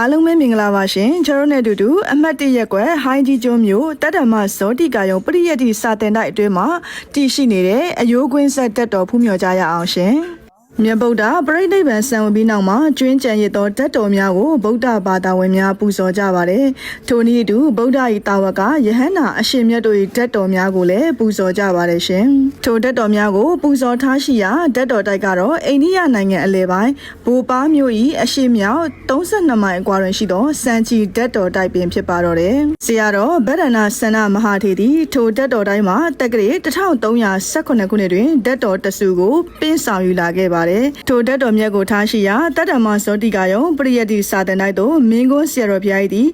အားလုံးပဲမင်္ဂလာပါရှင်ကျွန်တော်တို့နဲ့အတူတူအမှတ်တရက်ကွယ်ဟိုင်းကြီးကျွန်းမြို့တတ္တမဇောတိကာယုံပရိယတ်တိစာတင်တိုက်အတွင်းမှာတည်ရှိနေတဲ့အယိုးကွင်းဆက်တက်တော်ဖူးမြော်ကြရအောင်ရှင် မြတ်ဗုဒ္ဓပရိနိဗ္ဗာန်ဆံဝင်ပြီးနောက်မှာကျွင်းကြံရစ်သောဓာတ်တော်များကိုဗုဒ္ဓဘာသာဝင်များပူဇော်ကြပါတယ်။ထိုနည်းအတူဗုဒ္ဓ၏တာဝကယဟန္တာအရှင်မြတ်တို့၏ဓာတ်တော်များကိုလည်းပူဇော်ကြပါတယ်ရှင်။ထိုဓာတ်တော်များကိုပူဇော်ထားရှိရာဓာတ်တော်တိုက်ကတော့အိန္ဒိယနိုင်ငံအလယ်ပိုင်းဘူပါမြို့၏အရှေ့မြောက်32မိုင်အကွာတွင်ရှိသောစံချီဓာတ်တော်တိုက်ပင်ဖြစ်ပါတော့တယ်။ဆရာတော်ဗဒ္ဒနာဆန္ဒမဟာထေသည်ထိုဓာတ်တော်တိုင်းမှာတက္ကရာ1318ခုနှစ်တွင်ဓာတ်တော်တဆူကိုပင်းဆောင်ယူလာခဲ့ပါတယ်။ထိုဓာတ်တော်မြတ်ကိုထားရှိရာတတ္တမဇောတိကယုံပရိယတ်တိစာတန်၌သို့မင်းကွန်းဆရာတော်ဘုရား၏သည်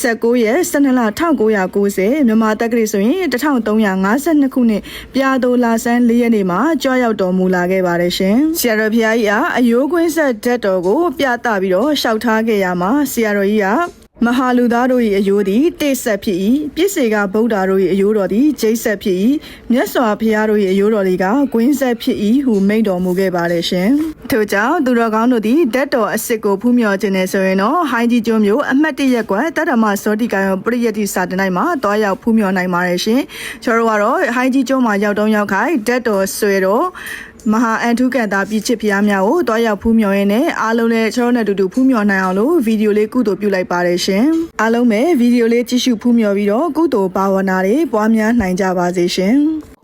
19ရက်12လ1990မြန်မာတက္ကရာဆိုရင်1352ခုနှစ်ပြာတော်လာဆန်း4ရက်နေ့မှာကြွရောက်တော်မူလာခဲ့ပါတယ်ရှင်။ဆရာတော်ဘုရားကြီးအားအယိုးကွင်းဆက်ဓာတ်တော်ကိုပြသပြီးတော့ရှောက်ထားခဲ့ရမှာဆရာတော်ကြီးက မဟာလူသားတို့၏အယိုးသည်တိတ်ဆက်ဖြစ်၏ပြည့်စေကဗုဒ္ဓတို့၏အယိုးတော်သည်ဂျိတ်ဆက်ဖြစ်၏မြတ်စွာဘုရားတို့၏အယိုးတော်တွေကဂွင်းဆက်ဖြစ်၏ဟုမိန့်တော်မူခဲ့ပါတယ်ရှင်ထို့ကြောင့်သူတော်ကောင်းတို့သည်ဓာတ်တော်အစစ်ကိုဖူးမြော်ခြင်းနဲ့ဆိုရင်တော့ဟိုင်းကြီးကျွန်းမျိုးအမှတ်တရက်ကွယ်တတ္တမစောတိကံပရိယတ်တိစာတနိုင်မှာတွားရောက်ဖူးမြော်နိုင်ပါတယ်ရှင်ကျွန်တော်တို့ကတော့ဟိုင်းကြီးကျွန်းမှာရောက်တော့ရောက်ခိုင်ဓာတ်တော်ဆွဲတော့ မဟာအန်ထုကန်တာပြည့်ချစ်ဖျားများကိုတွားရောက်ဖူးမြော်ရင်းနဲ့အားလုံးလည်းကျွန်တော်နဲ့အတူတူဖူးမြော်နိုင်အောင်လို့ဗီဒီယိုလေးကုသိုလ်ပြုလိုက်ပါတယ်ရှင်အားလုံးပဲဗီဒီယိုလေးကြည့်ရှုဖူးမြော်ပြီးတော့ကုသိုလ်ဘာဝနာတွေပွားများနိုင်ကြပါစေရှင်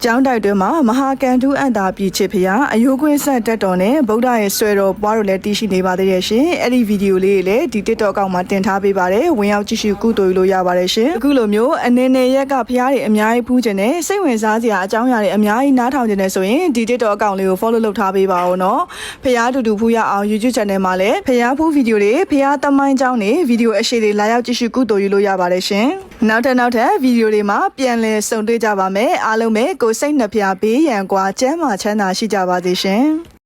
ကျောင်းတိုက်တွင်မှာမဟာကန်ထုအန်တာပြည်ချစ်ဖျားအယိုးကွင်းဆက်တက်တော်နဲ့ဗုဒ္ဓရဲ့ဆွဲတော်ပွားတို့လည်းတည်ရှိနေပါသေးရဲ့ရှင်အဲ့ဒီဗီဒီယိုလေးတွေလည်းဒီ TikTok အကောင့်မှာတင်ထားပေးပါတယ်ဝင်ရောက်ကြည့်ရှုကုသိုလ်ယူလို့ရပါတယ်ရှင်အခုလိုမျိုးအနေနဲ့ရက်ကဖျားတွေအများကြီးဖူးခြင်းနဲ့စိတ်ဝင်စားစရာအကြောင်းအရာတွေအများကြီးနားထောင်ခြင်းနဲ့ဆိုရင်ဒီ TikTok အကောင့်လေးကို follow လုပ်ထားပေးပါဦးနော်ဖျားတူတူဖူးရအောင် YouTube channel မှာလည်းဖျားဖူးဗီဒီယိုတွေဖျားတမိုင်းကြောင်းတွေဗီဒီယိုအရှိတွေလာရောက်ကြည့်ရှုကုသိုလ်ယူလို့ရပါတယ်ရှင်နောက်ထပ်နောက်ထပ်ဗီဒီယိုတွေမှာပြန်လည်ဆုံတွေ့ကြပါမယ်အားလုံးပဲကိုယ်စိတ်နှဖျားဘေးရန်ကွာကျမ်းမာချမ်းသာရှိကြပါစေရှင်